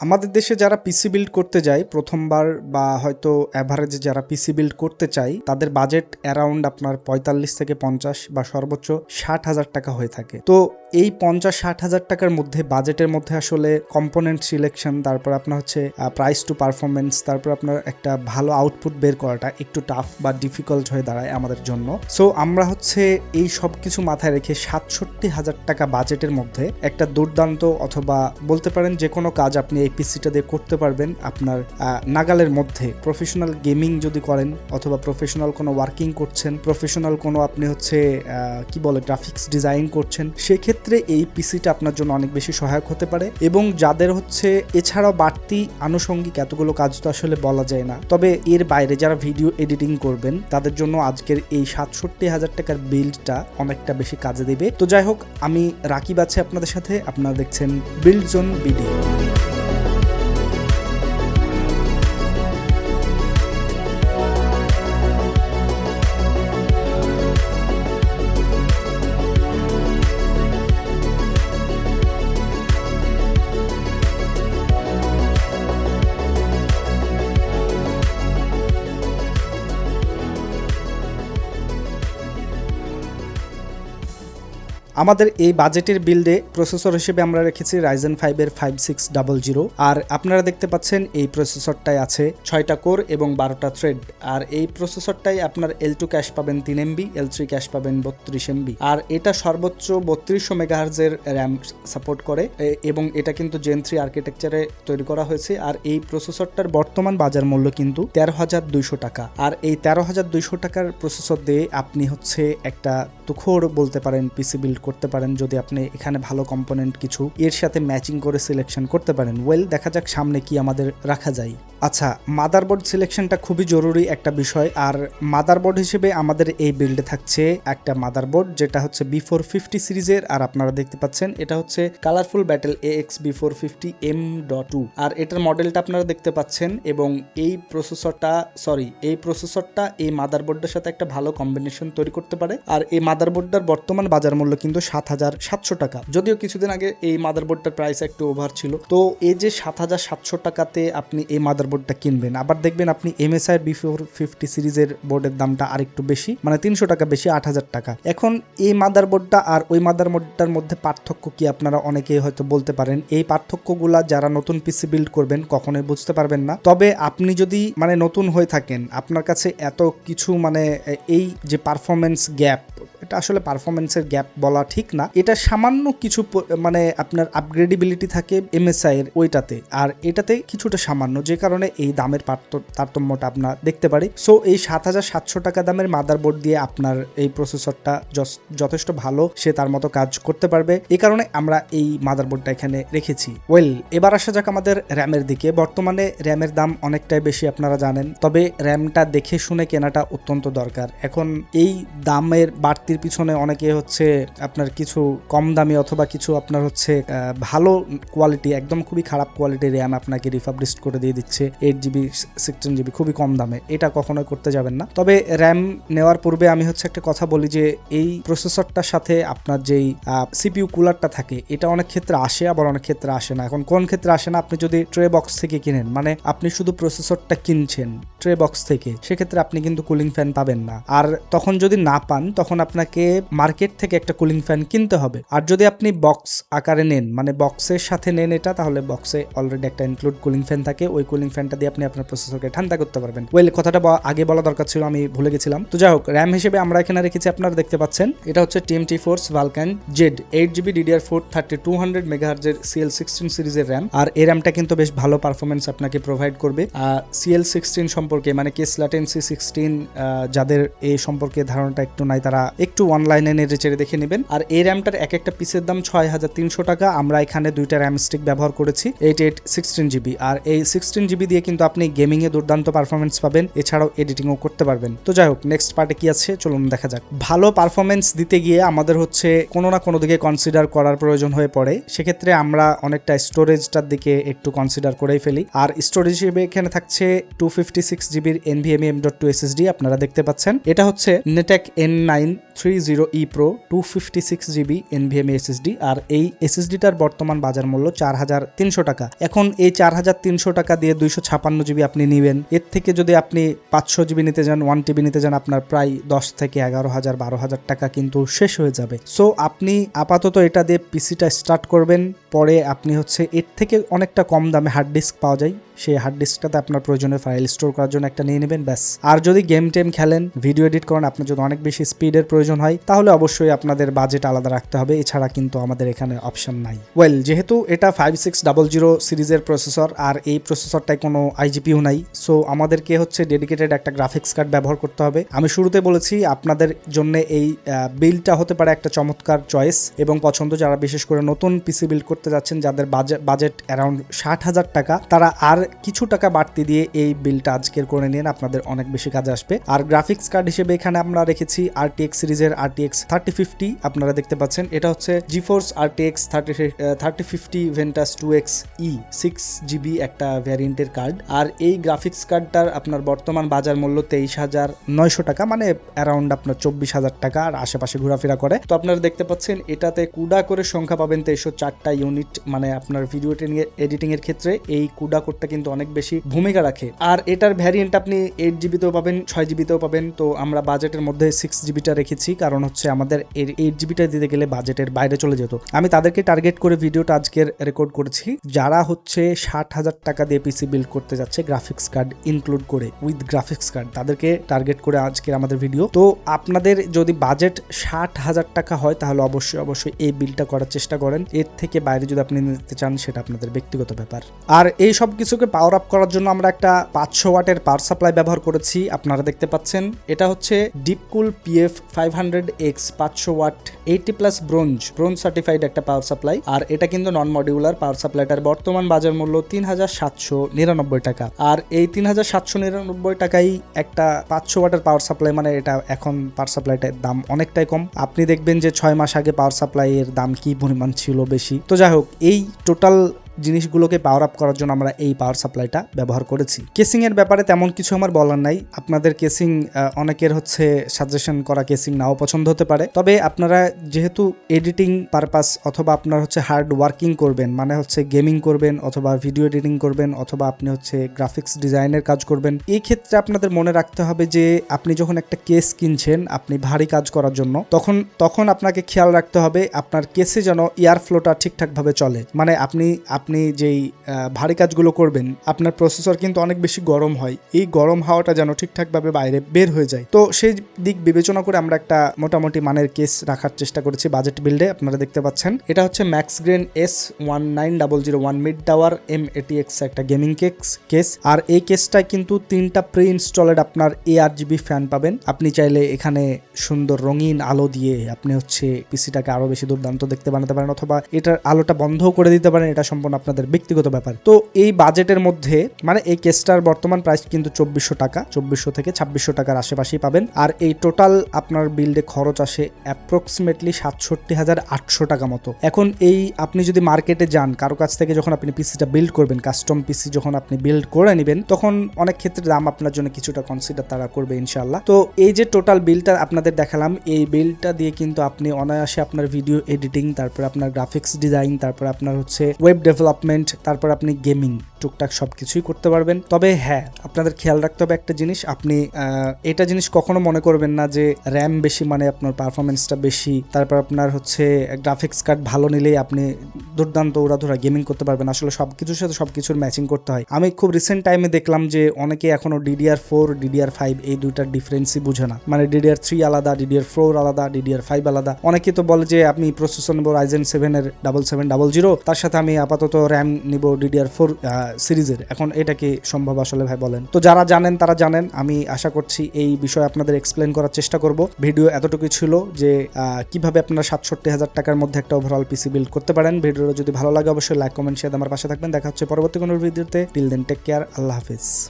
আমাদের দেশে যারা পিসি বিল্ড করতে যায়, প্রথমবার বা হয়তো অ্যাভারেজে যারা পিসি বিল্ড করতে চায়, তাদের বাজেট অ্যারাউন্ড আপনার পঁয়তাল্লিশ থেকে পঞ্চাশ বা সর্বোচ্চ ষাট হাজার টাকা হয়ে থাকে। তো এই পঞ্চাশ ষাট হাজার টাকার মধ্যে বাজেটের মধ্যে আসলে কম্পোনেন্ট সিলেকশন তারপর আপনার হচ্ছে প্রাইস টু পারফরমেন্স তারপর আপনার একটা ভালো আউটপুট বের করাটা একটু টাফ বা ডিফিকাল্ট হয়ে দাঁড়ায় আমাদের জন্য। সো আমরা হচ্ছে এই সব কিছু মাথায় রেখে সাতষট্টি হাজার টাকা বাজেটের মধ্যে একটা দুর্দান্ত অথবা বলতে পারেন যে কোনো কাজ আপনি এই পিসিটা দিয়ে করতে পারবেন আপনার নাগালের মধ্যে। প্রফেশনাল গেমিং যদি করেন অথবা প্রফেশনাল কোনো ওয়ার্কিং করছেন প্রফেশনাল কোনো আপনি হচ্ছে কি বলে গ্রাফিক্স ডিজাইন করছেন, সেক্ষেত্রে এই পিসিটা আপনার জন্য অনেক বেশি সহায়ক হতে পারে। এবং যাদের হচ্ছে, এছাড়াও বাড়তি আনুষঙ্গিক এতগুলো কাজ তো আসলে বলা যায় না। তবে এর বাইরে যারা ভিডিও এডিটিং করবেন, তাদের জন্য আজকের এই সাতষট্টি হাজার টাকার বিল্ডটা অনেকটা বেশি কাজে দেবে। তো যাই হোক, আমি রাকিব আছে আপনাদের সাথে। আপনারা দেখছেন বিল্ড জোন ভিডিও আমাদের এই বাজেটের বিল্ডে প্রসেসর হিসেবে আমরা রেখেছি রাইজেন ফাইভের ফাইভ সিক্স ডাবল জিরো আর আপনারা দেখতে পাচ্ছেন এই প্রসেসরটাই আছে ছয়টা কোর এবং বারোটা থ্রেড আর এই প্রসেসরটাই আপনার এল টু ক্যাশ পাবেন তিন এমবি এল থ্রি ক্যাশ পাবেন বত্রিশ এমবি আর এটা সর্বোচ্চ বত্রিশশো মেগাহার্জের র্যাম সাপোর্ট করে এবং এটা কিন্তু জেন থ্রি আর্কিটেকচারে তৈরি করা হয়েছে। আর এই প্রসেসরটার বর্তমান বাজার মূল্য কিন্তু তেরো হাজার দুইশো টাকা। আর এই তেরো হাজার দুইশো টাকার প্রসেসর দিয়ে আপনি হচ্ছে একটা তুখোর বলতে পারেন পিসি বিল্ড করতে পারেন যদি আপনি এখানে ভালো কম্পোনেন্ট কিছু। এর সাথে ম্যাচিং করে সিলেকশন করতে পারেন। ওয়েল দেখা যাক সামনে কি আমাদের রাখা যায়। আচ্ছা মাদারবোর্ড সিলেকশনটা খুবই জরুরি একটা বিষয়। আর মাদারবোর্ড হিসেবে আমাদের এই বিল্ডে থাকছে একটা মাদারবোর্ড যেটা হচ্ছে বি ফোর ফিফটি সিরিজের। আর আপনারা দেখতে পাচ্ছেন, এটা হচ্ছে colourful battle A X B four fifty M dot two আর এটার মডেলটা আপনারা দেখতে পাচ্ছেন এবং এই প্রসেসরটা সরি এই প্রসেসরটা এই মাদারবোর্ডের সাথে একটা ভালো কম্বিনেশন তৈরি করতে পারে। আর এই মাদারবোর্ডটার বর্তমান বাজার মূল্য কিন্তু সাত হাজার সাতশো টাকা। যদিও কিছুদিন আগে এই মাদারবোর্ডটার প্রাইস একটু ওভার ছিল। তো এই যে সাত হাজার সাতশো টাকাতে আপনি এই মাদারবোর্ডটা কিনবেন, আবার দেখবেন আপনি এমএসআই বি ফোর ফিফটি সিরিজের বোর্ডের দামটা আরেকটু বেশি মানে তিনশো টাকা বেশি, আট হাজার টাকা। এখন এই মাদারবোর্ডটা আর ওই মাদারবোর্ডটার মধ্যে পার্থক্য কি আপনারা অনেকেই হয়তো বলতে পারেন? এই পার্থক্যগুলা যারা নতুন পিসি বিল্ড করবেন কখনোই বুঝতে পারবেন না। তবে আপনি যদি মানে নতুন হয়ে থাকেন, আপনার কাছে এত কিছু মানে এই যে পারফরমেন্স গ্যাপ এটা আসলে পারফরমেন্সের গ্যাপ বলা ঠিক না। এটা সামান্য কিছু মানে আপনার আপগ্রেডেবিলিটি থাকে এমএসআই এর ওইটাতে। আর এটাতে কিছুটা সামান্য, যে কারণে এই দামের তারতম্যটা আপনার দেখতে পারি। সো এই সাত হাজার সাতশো টাকা দামের মাদারবোর্ড দিয়ে আপনার এই প্রসেসরটা যথেষ্ট ভালো, সে তার মতো কাজ করতে পারবে। এই কারণে আমরা এই মাদারবোর্ডটা এখানে রেখেছি। ওয়েল এবার আসা যাক আমাদের র্যামের দিকে। বর্তমানে র্যামের দাম অনেকটাই বেশি আপনারা জানেন। তবে র্যামটা দেখে শুনে কেনাটা অত্যন্ত দরকার। এখন এই দামের বাড়তির পিছনে অনেকে হচ্ছে আপনার কিছু কম দামি অথবা কিছু আপনার হচ্ছে ভালো কোয়ালিটি একদম খুবই খারাপ কোয়ালিটির র্যাম আপনাকে রিফাবলিশ করে দিয়ে দিচ্ছে। এইট জিবি সিক্সটিন জিবি খুবই কম দামে। এটা কখনোই করতে যাবেন না। তবে র্যাম নেওয়ার পূর্বে আমি হচ্ছে একটা কথা বলি যে, এই প্রসেসরটার সাথে আপনার যেই সিপিইউ কুলারটা থাকে, এটা অনেক ক্ষেত্রে আসে, আবার অনেক ক্ষেত্রে আসে না। এখন কোন ক্ষেত্রে আসে না, আপনি যদি ট্রে বক্স থেকে কিনেন মানে আপনি শুধু প্রসেসরটা কিনছেন ট্রে বক্স থেকে, সেক্ষেত্রে আপনি কিন্তু কুলিং ফ্যান পাবেন না। আর তখন যদি না পান, তখন আপনাকে মার্কেট থেকে একটা কুলিং ফ্যান কিনতে হবে। আর যদি আপনি বক্স আকারে নেন মানে বক্সের সাথে নেন এটা, তাহলে বক্সে অলরেডি একটা ইনক্লুড কুলিং ফ্যান থাকে। ওই কুলিং ফ্যানটা দিয়ে আপনি আপনার প্রসেসরকে ঠান্ডা করতে পারবেন। ওয়েল কথাটা আগে বলা দরকার ছিল, আমি ভুলে গেছিলাম। তো যাই হোক র্যাম হিসেবে আমরা এখানে রেখেছি, আপনারা দেখতে পাচ্ছেন। এটা হচ্ছে TMT force Vulcan Z eight GB DDR four thirty two hundred মেগাহার্জের CL sixteen সিরিজের র্যাম আর এই র্যামটা কিন্তু বেশ ভালো পারফরমেন্স আপনাকে প্রোভাইড করবে। সিএল সিক্সটিন সম্পর্কে মানে কেস ল্যাটেন্সি সিক্সটিন যাদের এই সম্পর্কে ধারণাটা একটু নাই, তারা একটু অনলাইনে নেড়ে চেড়ে দেখে নেবেন। আর এই র্যামটার এক একটা পিসের দাম ছয় হাজার তিনশো টাকা। আমরা এখানে দুইটা র্যাম স্টিক ব্যবহার করেছি এইট এইট সিক্সটিন জিবি আর এই সিক্সটিন জিবি দিয়ে কিন্তু আপনি গেমিং এ দুর্দান্ত পারফরমেন্স পাবেন, এছাড়াও এডিটিংও করতে পারবেন। তো যাই হোক নেক্সট পার্টে কি আছে? চলুন দেখা যাক। ভালো পারফরমেন্স দিতে গিয়ে আমাদের হচ্ছে কোনো না কোনো দিকে কনসিডার করার প্রয়োজন হয়ে পড়ে। সেক্ষেত্রে আমরা অনেকটা স্টোরেজটার দিকে একটু কনসিডার করেই ফেলি। আর স্টোরেজ হিসেবে এখানে থাকছে টু ফিফটি সিক্স জিবির NVMe M dot two SSD আপনারা দেখতে পাচ্ছেন। এটা হচ্ছে Netac N nine three zero E pro two fifty six GB NVMe SSD আর এই এসএসডিটার বর্তমান বাজার মূল্য চার হাজার তিনশো টাকা। এখন এই চার হাজার তিনশো টাকা দিয়ে দুইশো ছাপান্ন জিবি আপনি নেবেন। এর থেকে যদি আপনি পাঁচশো জিবি নিতে যান ওয়ান টিবি নিতে যান, আপনার প্রায় দশ থেকে এগারো হাজার, বারো হাজার টাকা কিন্তু শেষ হয়ে যাবে। সো আপনি আপাতত এটা দিয়ে পিসিটা স্টার্ট করবেন। পরে আপনি হচ্ছে এর থেকে অনেকটা কম দামে হার্ড ডিস্ক পাওয়া যায়। সেই হার্ড ডিস্কটাতে আপনার প্রয়োজনীয় ফাইল স্টোর করার জন্য একটা নিয়ে নেবেন, ব্যাস। আর যদি গেম টেম খেলেন ভিডিও এডিট করেন, আপনার যদি অনেক বেশি স্পিডের প্রয়োজন হয়, তাহলে অবশ্যই আপনাদের বাজেট আলাদা রাখতে হবে, এছাড়া কিন্তু আমাদের এখানে অপশন নাই। ওয়েল যেহেতু এটা ফাইভ সিক্স ডাবল জিরো সিরিজের প্রসেসর আর এই প্রসেসরটায় কোনো আইজিপিও নাই সো আমাদেরকে হচ্ছে ডেডিকেটেড একটা গ্রাফিক্স কার্ড ব্যবহার করতে হবে। আমি শুরুতে বলেছি, আপনাদের জন্য এই বিলটা হতে পারে একটা চমৎকার চয়েস এবং পছন্দ যারা বিশেষ করে নতুন পিসি বিল্ড করতে যাচ্ছেন, যাদের বাজেট অ্যারাউন্ড ষাট হাজার টাকা, তারা আর কিছু টাকা বাড়তি দিয়ে এই বিলটা আজকের করে নিন, আপনাদের অনেক বেশি কাজে আসবে। আর গ্রাফিক্স কার্ড হিসেবে এখানে আমরা রেখেছি আরটিএক্স সিরিজের আরটিএক্স থার্টি ফিফটি আপনারা দেখতে পাচ্ছেন, এটা হচ্ছে GeForce RTX thirty thirty fifty Ventus two X E six GB একটা ভ্যারিয়েন্টের কার্ড আর এই গ্রাফিক্স কার্ডটার আপনার বর্তমান বাজার মূল্য তেইশ হাজার নয়শো টাকা মানে অ্যারাউন্ড আপনার চব্বিশ হাজার টাকা আর আশেপাশে ঘোরাফেরা করে। তো আপনারা দেখতে পাচ্ছেন, এটাতে কুডা করে সংখ্যা পাবেন তেইশো চারটা ইউনিট মানে আপনার ভিডিও এডিটিং এর ক্ষেত্রে এই কুডা কোডটা কিন্তু অনেক বেশি ভূমিকা রাখে। আর এটার ভ্যারিয়েন্ট আপনি এইট জিবিতেও পাবেন, ছয় জিবিতেও পাবেন। তো আমরা বাজেটের মধ্যে সিক্স জিবিটা রেখেছি, কারণ হচ্ছে আমাদের এর এইট জিবিটা দিতে গেলে বাজেটের বাইরে চলে যেত। আমি তাদেরকে টার্গেট করে ভিডিওটা আজকের রেকর্ড করেছি। যারা হচ্ছে ষাট হাজার টাকা দিয়ে পিসি বিল্ড করতে যাচ্ছে গ্রাফিক্স কার্ড ইনক্লুড করে উইথ গ্রাফিক্স কার্ড তাদেরকে টার্গেট করে আজকের আমাদের ভিডিও তো আপনাদের যদি বাজেট ষাট হাজার টাকা হয়, তাহলে অবশ্যই অবশ্যই এই বিলটা করার চেষ্টা করেন। এর থেকে বাইরে যদি আপনি নিতে চান, সেটা আপনাদের ব্যক্তিগত ব্যাপার। আর এই সব কিছুকে পাওয়ার আপ করার জন্য আমরা একটা পাঁচশো ওয়াটের পাওয়ার সাপ্লাই ব্যবহার করেছি। আপনারা দেখতে পাচ্ছেন, এটা হচ্ছে DeepCool PF five hundred X পাঁচশো watt eighty plus bronze bronze certified একটা পাওয়ার সাপ্লাই আর এটা কিন্তু নন মডিউলার পাওয়ার সাপ্লাইটার বর্তমান বাজার মূল্য তিন হাজার সাতশো নিরানব্বই টাকা। আর এই তিন হাজার সাতশো নিরানব্বই টাকাই একটা পাঁচশো ওয়াটের পাওয়ার সাপ্লাই মানে এটা এখন পাওয়ার সাপ্লাইটার দাম অনেকটাই কম। আপনি দেখবেন যে ছয় মাস আগে পাওয়ার সাপ্লাই এর দাম কি পরিমাণ ছিল বেশি? তো যাই হোক, এই টোটাল জিনিসগুলোকে পাওয়ার আপ করার জন্য আমরা এই পাওয়ার সাপ্লাইটা ব্যবহার করেছি। কেসিং এর ব্যাপারে তেমন কিছু আমার বলার নাই। আপনাদের কেসিং অনেকের হচ্ছে সাজেশন করা কেসিং নাও পছন্দ হতে পারে। তবে আপনারা যেহেতু এডিটিং পারপাস অথবা আপনার হচ্ছে হার্ড ওয়ার্কিং করবেন মানে হচ্ছে গেমিং করবেন অথবা ভিডিও এডিটিং করবেন অথবা আপনি হচ্ছে গ্রাফিক্স ডিজাইনের কাজ করবেন, এই ক্ষেত্রে আপনাদের মনে রাখতে হবে যে আপনি যখন একটা কেস কিনছেন, আপনি ভারী কাজ করার জন্য, তখন তখন আপনাকে খেয়াল রাখতে হবে আপনার কেসে যেন এয়ার ফ্লোটা ঠিকঠাকভাবে চলে। মানে আপনি আপনি যেই ভারী কাজগুলো করবেন, আপনার প্রসেসর কিন্তু অনেক বেশি গরম হয়। এই গরম হাওয়াটা যেন ঠিকঠাকভাবে বাইরে বের হয়ে যায়। তো সেই দিক বিবেচনা করে আমরা একটা মোটামুটি মানের কেস রাখার চেষ্টা করেছি বাজেট বিল্ডে আপনারা দেখতে পাচ্ছেন। এটা হচ্ছে Max Green S one nine double zero one mid tower M এটি এক্স একটা গেমিং কেক্স কেস আর এই কেসটায় কিন্তু তিনটা প্রি ইনস্টলেড আপনার এ আর জিবি ফ্যান পাবেন। আপনি চাইলে এখানে সুন্দর রঙিন আলো দিয়ে আপনি হচ্ছে পিসিটাকে আরও বেশি দুর্দান্ত দেখতে বানাতে পারেন, অথবা এটার আলোটা বন্ধও করে দিতে পারেন। এটা সম্পূর্ণ আপনাদের ব্যক্তিগত ব্যাপার। তো এই বাজেটের মধ্যে মানে এই কেসটার বর্তমান প্রাইস কিন্তু চব্বিশশো টাকা, চব্বিশশো থেকে ছাব্বিশশো টাকার আশেপাশেই পাবেন। আর এই টোটাল আপনার বিল্ডে খরচ আসে অ্যাপ্রক্সিমেটলি সাতষট্টি হাজার আটশো টাকা মতো। এখন এই আপনি যদি মার্কেটে যান, কারও কাছ থেকে যখন আপনি পিসিটা বিল্ড করবেন কাস্টম পিসি যখন আপনি বিল্ড করে নেবেন, তখন অনেক ক্ষেত্রে দাম আপনার জন্য কিছুটা কনসিডার তারা করবে ইনশাল্লাহ তো এই যে টোটাল বিলটা আপনাদের দেখালাম, এই বিলটা দিয়ে কিন্তু আপনি অনায়াসে আপনার ভিডিও এডিটিং তারপর আপনার গ্রাফিক্স ডিজাইন তারপর আপনার হচ্ছে ওয়েব ডেভেলপমেন্ট তারপর আপনি গেমিং টুকটাক সব কিছুই করতে পারবেন। তবে হ্যাঁ আপনাদের খেয়াল রাখতে হবে একটা জিনিস, আপনি এটা জিনিস কখনো মনে করবেন না যে র্যাম বেশি মানে আপনার পারফরমেন্সটা বেশি। তারপর আপনার হচ্ছে গ্রাফিক্স কার্ড ভালো নিলেই আপনি দুর্দান্ত উড়াধুরা গেমিং করতে পারবেন। আসলে সব কিছুর সাথে সব কিছুর ম্যাচিং করতে হয়। আমি খুব রিসেন্ট টাইমে দেখলাম যে অনেকে এখনও ডিডিআর ফোর ডিডিআর ফাইভ এই দুইটার ডিফারেন্সই বুঝে না। মানে ডিডিআর থ্রি আলাদা ডিডিআর ফোর আলাদা ডিডিআর ফাইভ আলাদা। অনেকে তো বলে যে আপনি প্রসেসর নেব রাইজেন সেভেনের ডাবল সেভেন ডাবল জিরো তার সাথে আমি আপাতত র্যাম নিব ডিডিআর ফোর সিরিজের। এখন এটা কি সম্ভব আসলে ভাই বলেন? তো যারা জানেন তারা জানেন। আমি আশা করছি এই বিষয়ে আপনাদের এক্সপ্লেন করার চেষ্টা করব। ভিডিও এতটুকু ছিল যে কীভাবে আপনারা সাতষট্টি হাজার টাকার মধ্যে একটা ওভারঅল পিসি বিল্ড করতে পারেন। ভিডিওটা যদি ভালো লাগে অবশ্যই লাইক কমেন্ট শেয়ার আমার পাশে থাকবেন। দেখা হচ্ছে পরবর্তী কোনো ভিডিওতে টিল দেন টেক কেয়ার আল্লাহ হাফিজ।